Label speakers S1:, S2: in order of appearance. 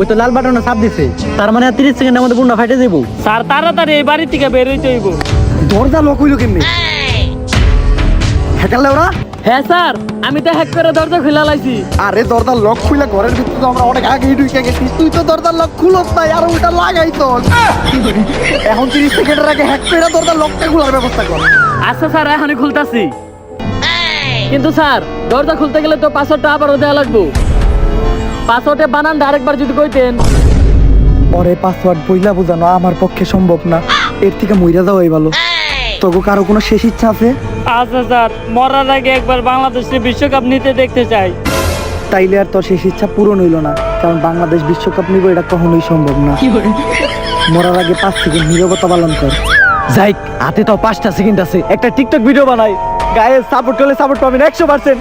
S1: ওই তো লাল বাটনে চাপ দিছে। তার মানে আর তিরিশ সেকেন্ডের মধ্যে বুন্ডা ফাইটে যাব
S2: স্যার তাড়াতাড়ি এই বাড়ি থেকে বের হইতে হইব।
S1: দরজা লক হইল কেমনি? হ্যাকারলে ওরা?
S2: হ্যাঁ স্যার আমি তো হ্যাক করে দরজা খুলে লাইছি।
S1: আরে দরজার লক খুলে ঘরের ভিতরে তো আমরা অনেক আগেই ঢুকে গেছি। তুই তো দরজা লক খুলস নাই আর ওটা লাগাই তো এখন তিরিশ সেকেন্ডের আগে হ্যাক করে দরজার লকটা খোলার ব্যবস্থা কর।
S2: আচ্ছা স্যার এখনই খুলতাছি। কিন্তু স্যার দরজা খুলতে গেলে তো পাসওয়ার্ডটা আবারও দেওয়া লাগবো। পাসওয়ার্ডে বানান আরেকবার যদি কইতেন।
S1: পরে পাসওয়ার্ড বইলা বোঝানো আমার পক্ষে সম্ভব না। এর থেকে মইরা যাওয়াই ভালো তোকে কারও কোনো শেষ ইচ্ছা আছে?
S2: আচ্ছা স্যার মরার আগে একবার বাংলাদেশে বিশ্বকাপ নিতে দেখতে চাই।
S1: তাইলে আর তোর শেষ ইচ্ছা পূরণ হইল না কারণ বাংলাদেশ বিশ্বকাপ নিব এটা কখনোই সম্ভব না। মরার আগে পাঁচ সেকেন্ড নীরবতা পালন কর। যাই হাতে তো পাঁচটা সেকেন্ড আছে। একটা টিকটক ভিডিও বানাই। গায়ে সাপোর্ট করলে সাপোর্ট পাবেন একশো পার্সেন্ট